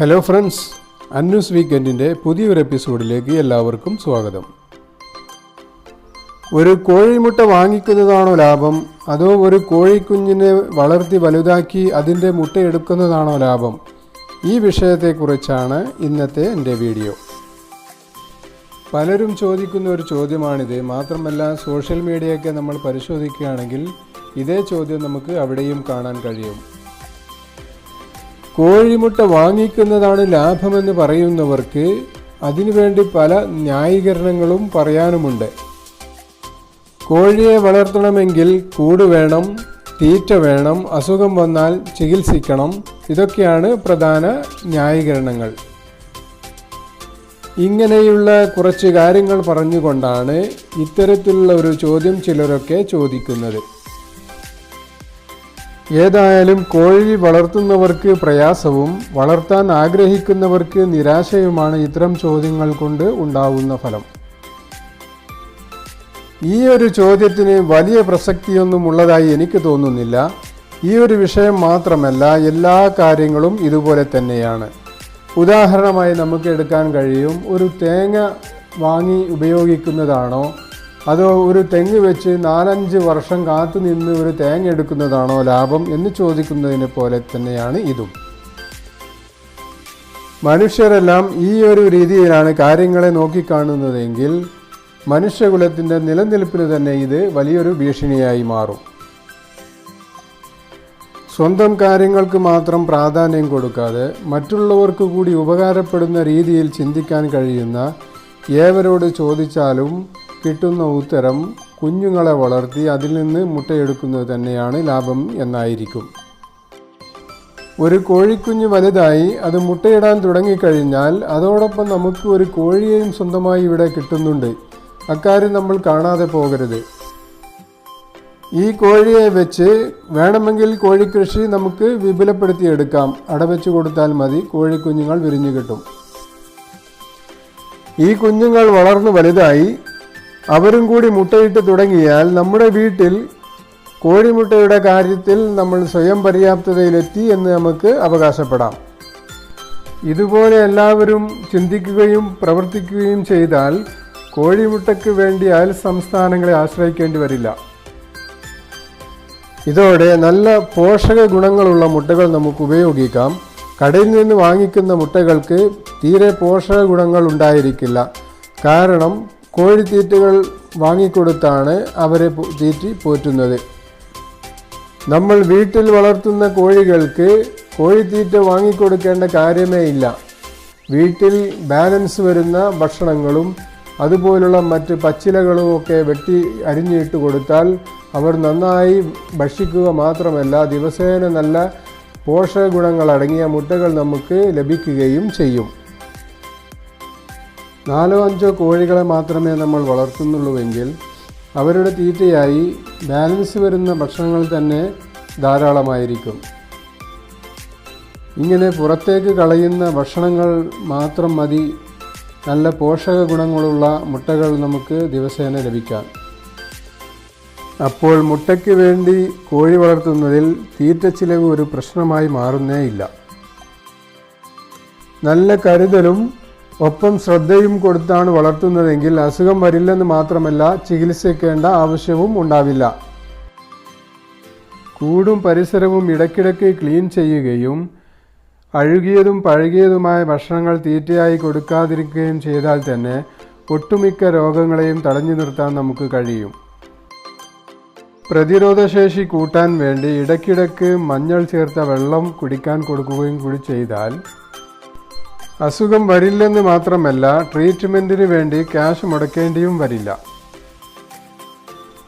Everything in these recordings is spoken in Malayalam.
ഹലോ ഫ്രണ്ട്സ് അന്യൂസ് വീക്കെൻഡിന്റെ പുതിയൊരു എപ്പിസോഡിലേക്ക് എല്ലാവർക്കും സ്വാഗതം. ഒരു കോഴിമുട്ട വാങ്ങിക്കുന്നതാണോ ലാഭം? അതോ ഒരു കോഴിക്കുഞ്ഞിനെ വളർത്തി വലുതാക്കി അതിന്റെ മുട്ട എടുക്കുന്നതാണോ ലാഭം? ഈ വിഷയത്തെക്കുറിച്ചാണ് ഇന്നത്തെ എന്റെ വീഡിയോ. പലരും ചോദിക്കുന്ന ഒരു ചോദ്യമാണിത്. മാത്രമല്ല സോഷ്യൽ മീഡിയയൊക്കെ നമ്മൾ പരിശോധിക്കുകയാണെങ്കിൽ ഇതേ ചോദ്യം നമുക്ക് അവിടെയും കാണാൻ കഴിയും. കോഴിമുട്ട വാങ്ങിക്കുന്നതാണ് ലാഭമെന്ന് പറയുന്നവർക്ക് അതിനുവേണ്ടി പല ന്യായീകരണങ്ങളും പറയാനുമുണ്ട്. കോഴിയെ വളർത്തണമെങ്കിൽ കൂട് വേണം തീറ്റ വേണം അസുഖം വന്നാൽ ചികിത്സിക്കണം. ഇതൊക്കെയാണ് പ്രധാന ന്യായീകരണങ്ങൾ. ഇങ്ങനെയുള്ള കുറച്ച് കാര്യങ്ങൾ പറഞ്ഞുകൊണ്ടാണ് ഇത്തരത്തിലുള്ള ഒരു ചോദ്യം ചിലരൊക്കെ ചോദിക്കുന്നത്. ഏതായാലും കോഴി വളർത്തുന്നവർക്ക് പ്രയാസവും വളർത്താൻ ആഗ്രഹിക്കുന്നവർക്ക് നിരാശയുമാണ് ഇത്തരം ചോദ്യങ്ങൾ കൊണ്ട് ഉണ്ടാവുന്ന ഫലം. ഈ ഒരു ചോദ്യത്തിന് വലിയ പ്രസക്തിയൊന്നും ഉള്ളതായി എനിക്ക് തോന്നുന്നില്ല. ഈ ഒരു വിഷയം മാത്രമല്ല എല്ലാ കാര്യങ്ങളും ഇതുപോലെ തന്നെയാണ്. ഉദാഹരണമായി നമുക്ക് എടുക്കാൻ കഴിയും ഒരു തേങ്ങ വാങ്ങി ഉപയോഗിക്കുന്നതാണോ? അതോ ഒരു തെങ്ങ് വെച്ച് നാലഞ്ച് വർഷം കാത്തു നിന്ന് ഒരു തേങ്ങ എടുക്കുന്നതാണോ ലാഭം എന്ന് ചോദിക്കുന്നതിനെ പോലെ തന്നെയാണ് ഇതും. മനുഷ്യരെല്ലാം ഈ ഒരു രീതിയിലാണ് കാര്യങ്ങളെ നോക്കിക്കാണുന്നതെങ്കിൽ മനുഷ്യകുലത്തിന്റെ നിലനിൽപ്പിന് തന്നെ ഇത് വലിയൊരു ഭീഷണിയായി മാറും. സ്വന്തം കാര്യങ്ങൾക്ക് മാത്രം പ്രാധാന്യം കൊടുക്കാതെ മറ്റുള്ളവർക്ക് കൂടി ഉപകാരപ്പെടുന്ന രീതിയിൽ ചിന്തിക്കാൻ കഴിയുന്ന ഏവരോട് ചോദിച്ചാലും കിട്ടുന്ന ഉത്തരം കുഞ്ഞുങ്ങളെ വളർത്തി അതിൽ നിന്ന് മുട്ടയെടുക്കുന്നത് തന്നെയാണ് ലാഭം എന്നായിരിക്കും. ഒരു കോഴിക്കുഞ്ഞ് വലുതായി അത് മുട്ടയിടാൻ തുടങ്ങിക്കഴിഞ്ഞാൽ അതോടൊപ്പം നമുക്ക് ഒരു കോഴിയെയും സ്വന്തമായി ഇവിടെ കിട്ടുന്നുണ്ട്. അക്കാര്യം നമ്മൾ കാണാതെ പോകരുത്. ഈ കോഴിയെ വെച്ച് വേണമെങ്കിൽ കോഴിക്കൃഷി നമുക്ക് വിപുലപ്പെടുത്തിയെടുക്കാം. അടവെച്ച് കൊടുത്താൽ മതി കോഴിക്കുഞ്ഞുങ്ങൾ വിരിഞ്ഞു കിട്ടും. ഈ കുഞ്ഞുങ്ങൾ വളർന്നു വലുതായി അവരും കൂടി മുട്ടയിട്ട് തുടങ്ങിയാൽ നമ്മുടെ വീട്ടിൽ കോഴിമുട്ടയുടെ കാര്യത്തിൽ നമ്മൾ സ്വയം പര്യാപ്തതയിലെത്തി എന്ന് നമുക്ക് അവകാശപ്പെടാം. ഇതുപോലെ എല്ലാവരും ചിന്തിക്കുകയും പ്രവർത്തിക്കുകയും ചെയ്താൽ കോഴിമുട്ടയ്ക്ക് വേണ്ടി അയൽ സംസ്ഥാനങ്ങളെ ആശ്രയിക്കേണ്ടി വരില്ല. ഇതോടെ നല്ല പോഷക ഗുണങ്ങളുള്ള മുട്ടകൾ നമുക്ക് ഉപയോഗിക്കാം. കടയിൽ നിന്ന് വാങ്ങിക്കുന്ന മുട്ടകൾക്ക് തീരെ പോഷക ഗുണങ്ങൾ ഉണ്ടായിരിക്കില്ല. കാരണം കോഴിത്തീറ്റകൾ വാങ്ങിക്കൊടുത്താണ് അവരെ തീറ്റി പോറ്റുന്നത്. നമ്മൾ വീട്ടിൽ വളർത്തുന്ന കോഴികൾക്ക് കോഴിത്തീറ്റ വാങ്ങിക്കൊടുക്കേണ്ട കാര്യമേ ഇല്ല. വീട്ടിൽ ബാലൻസ് വരുന്ന ഭക്ഷണങ്ങളും അതുപോലുള്ള മറ്റ് പച്ചിലകളും ഒക്കെ വെട്ടി അരിഞ്ഞിട്ട് കൊടുത്താൽ അവർ നന്നായി ഭക്ഷിക്കുക മാത്രമല്ല ദിവസേന നല്ല പോഷക ഗുണങ്ങളടങ്ങിയ മുട്ടകൾ നമുക്ക് ലഭിക്കുകയും ചെയ്യും. നാലോ അഞ്ചോ കോഴികളെ മാത്രമേ നമ്മൾ വളർത്തുന്നുള്ളൂവെങ്കിൽ അവരുടെ തീറ്റയായി ബാലൻസ് വരുന്ന ഭക്ഷണങ്ങൾ തന്നെ ധാരാളമായിരിക്കും. ഇങ്ങനെ പുറത്തേക്ക് കളയുന്ന ഭക്ഷണങ്ങൾ മാത്രം മതി നല്ല പോഷക ഗുണങ്ങളുള്ള മുട്ടകൾ നമുക്ക് ദിവസേന ലഭിക്കാം. അപ്പോൾ മുട്ടയ്ക്ക് വേണ്ടി കോഴി വളർത്തുന്നതിൽ തീറ്റ ചിലവ് ഒരു പ്രശ്നമായി മാറുന്നേ ഇല്ല നല്ല കരുതലും ഒപ്പം ശ്രദ്ധയും കൊടുത്താണ് വളർത്തുന്നതെങ്കിൽ അസുഖം വരില്ലെന്ന് മാത്രമല്ല ചികിത്സിക്കേണ്ട ആവശ്യവും ഉണ്ടാവില്ല. കൂടും പരിസരവും ഇടയ്ക്കിടയ്ക്ക് ക്ലീൻ ചെയ്യുകയും അഴുകിയതും പഴകിയതുമായ ഭക്ഷണങ്ങൾ തീറ്റയായി കൊടുക്കാതിരിക്കുകയും ചെയ്താൽ തന്നെ ഒട്ടുമിക്ക രോഗങ്ങളെയും തടഞ്ഞു നിർത്താൻ നമുക്ക് കഴിയും. പ്രതിരോധശേഷി കൂട്ടാൻ വേണ്ടി ഇടയ്ക്കിടയ്ക്ക് മഞ്ഞൾ ചേർത്ത വെള്ളം കുടിക്കാൻ കൊടുക്കുകയും കൂടി ചെയ്താൽ അസുഖം വരില്ലെന്ന് മാത്രമല്ല ട്രീറ്റ്മെന്റിന് വേണ്ടി ക്യാഷ് മുടക്കേണ്ടിയും വരില്ല.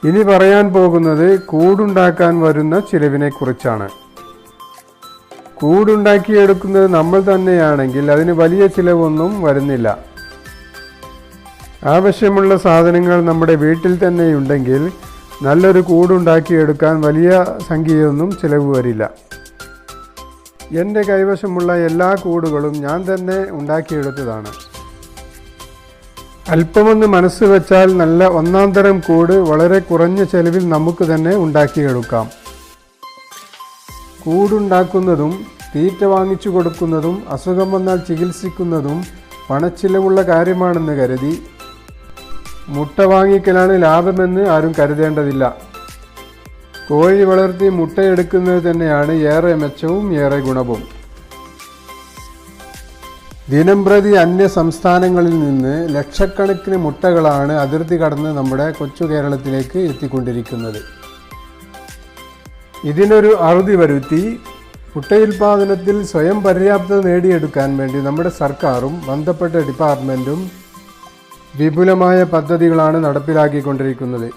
ഇനി പറയാൻ പോകുന്നത് കൂടുണ്ടാക്കാൻ വരുന്ന ചിലവിനെക്കുറിച്ചാണ്. കൂടുണ്ടാക്കിയെടുക്കുന്നത് നമ്മൾ തന്നെയാണെങ്കിൽ അതിന് വലിയ ചിലവൊന്നും വരുന്നില്ല. ആവശ്യമുള്ള സാധനങ്ങൾ നമ്മുടെ വീട്ടിൽ തന്നെ ഉണ്ടെങ്കിൽ നല്ലൊരു കൂടുണ്ടാക്കിയെടുക്കാൻ വലിയ സംഖ്യയൊന്നും ചിലവ് വരില്ല. എന്റെ കൈവശമുള്ള എല്ലാ കൂടുകളും ഞാൻ തന്നെ ഉണ്ടാക്കിയെടുത്തതാണ്. അല്പമൊന്ന് മനസ്സ് വെച്ചാൽ നല്ല ഒന്നാം തരം കൂട് വളരെ കുറഞ്ഞ ചെലവിൽ നമുക്ക് തന്നെ ഉണ്ടാക്കിയെടുക്കാം. കൂടുണ്ടാക്കുന്നതും തീറ്റ വാങ്ങിച്ചു കൊടുക്കുന്നതും അസുഖം വന്നാൽ ചികിത്സിക്കുന്നതും പണച്ചിലവുള്ള കാര്യമാണെന്ന് കരുതി. മുട്ട വാങ്ങിക്കലാണ് ലാഭമെന്ന് ആരും കരുതേണ്ടതില്ല. കോഴി വളർത്തി മുട്ടയെടുക്കുന്നത് തന്നെയാണ് ഏറെ മെച്ചവും ഏറെ ഗുണവും. ദിനംപ്രതി അന്യ സംസ്ഥാനങ്ങളിൽ നിന്ന് ലക്ഷക്കണക്കിന് മുട്ടകളാണ് അതിർത്തി കടന്ന് നമ്മുടെ കൊച്ചു കേരളത്തിലേക്ക് എത്തിക്കൊണ്ടിരിക്കുന്നത്. ഇതിനൊരു അറുതി വരുത്തി മുട്ടയുൽപാദനത്തിൽ സ്വയം പര്യാപ്തത നേടിയെടുക്കാൻ വേണ്ടി നമ്മുടെ സർക്കാരും ബന്ധപ്പെട്ട ഡിപ്പാർട്ട്മെന്റും വിപുലമായ പദ്ധതികളാണ് നടപ്പിലാക്കിക്കൊണ്ടിരിക്കുന്നത്.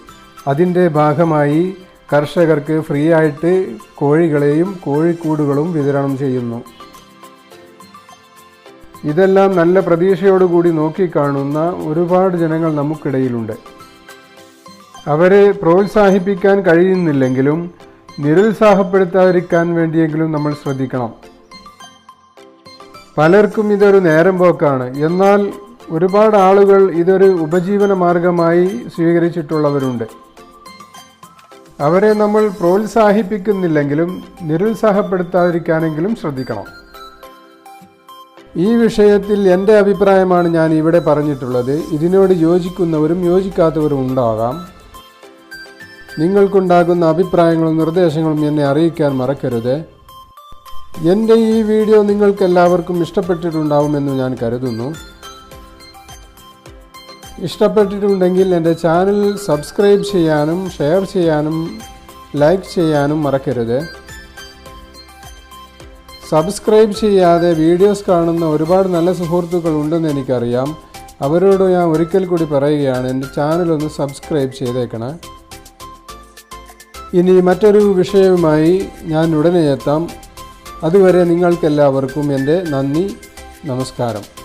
അതിന്റെ ഭാഗമായി കർഷകർക്ക് ഫ്രീ ആയിട്ട് കോഴികളെയും കോഴിക്കൂടുകളും വിതരണം ചെയ്യുന്നു. ഇതെല്ലാം നല്ല പ്രതീക്ഷയോടുകൂടി നോക്കിക്കാണുന്ന ഒരുപാട് ജനങ്ങൾ നമുക്കിടയിലുണ്ട്. അവരെ പ്രോത്സാഹിപ്പിക്കാൻ കഴിയുന്നില്ലെങ്കിലും നിരുത്സാഹപ്പെടുത്താതിരിക്കാൻ വേണ്ടിയെങ്കിലും നമ്മൾ ശ്രദ്ധിക്കണം. പലർക്കും ഇതൊരു നേരം പോക്കാണ്. എന്നാൽ ഒരുപാട് ആളുകൾ ഇതൊരു ഉപജീവന മാർഗമായി സ്വീകരിച്ചിട്ടുള്ളവരുണ്ട്. അവരെ നമ്മൾ പ്രോത്സാഹിപ്പിക്കുന്നില്ലെങ്കിലും നിരുത്സാഹപ്പെടുത്താതിരിക്കാനെങ്കിലും ശ്രദ്ധിക്കണം. ഈ വിഷയത്തിൽ എന്റെ അഭിപ്രായമാണ് ഞാൻ ഇവിടെ പറഞ്ഞിട്ടുള്ളത്. ഇതിനോട് യോജിക്കുന്നവരും യോജിക്കാത്തവരും ഉണ്ടാകാം. നിങ്ങൾക്കുണ്ടാകുന്ന അഭിപ്രായങ്ങളും നിർദ്ദേശങ്ങളും എന്നെ അറിയിക്കാൻ മറക്കരുത്. എന്റെ ഈ വീഡിയോ നിങ്ങൾക്കെല്ലാവർക്കും ഇഷ്ടപ്പെട്ടിട്ടുണ്ടാവുമെന്ന് ഞാൻ കരുതുന്നു. ഇഷ്ടപ്പെട്ടിട്ടുണ്ടെങ്കിൽ എന്റെ ചാനൽ സബ്സ്ക്രൈബ് ചെയ്യാനും ഷെയർ ചെയ്യാനും ലൈക്ക് ചെയ്യാനും മറക്കരുത്. സബ്സ്ക്രൈബ് ചെയ്യാതെ വീഡിയോസ് കാണുന്ന ഒരുപാട് നല്ല സുഹൃത്തുക്കൾ ഉണ്ടെന്ന് എനിക്കറിയാം. അവരോട് ഞാൻ ഒരിക്കൽ കൂടി പറയുകയാണ് എന്റെ ചാനലൊന്ന് സബ്സ്ക്രൈബ് ചെയ്തേക്കണം. ഇനി മറ്റൊരു വിഷയവുമായി ഞാൻ ഉടനെ എത്താം. അതുവരെ നിങ്ങൾക്കെല്ലാവർക്കും എന്റെ നന്ദി നമസ്കാരം.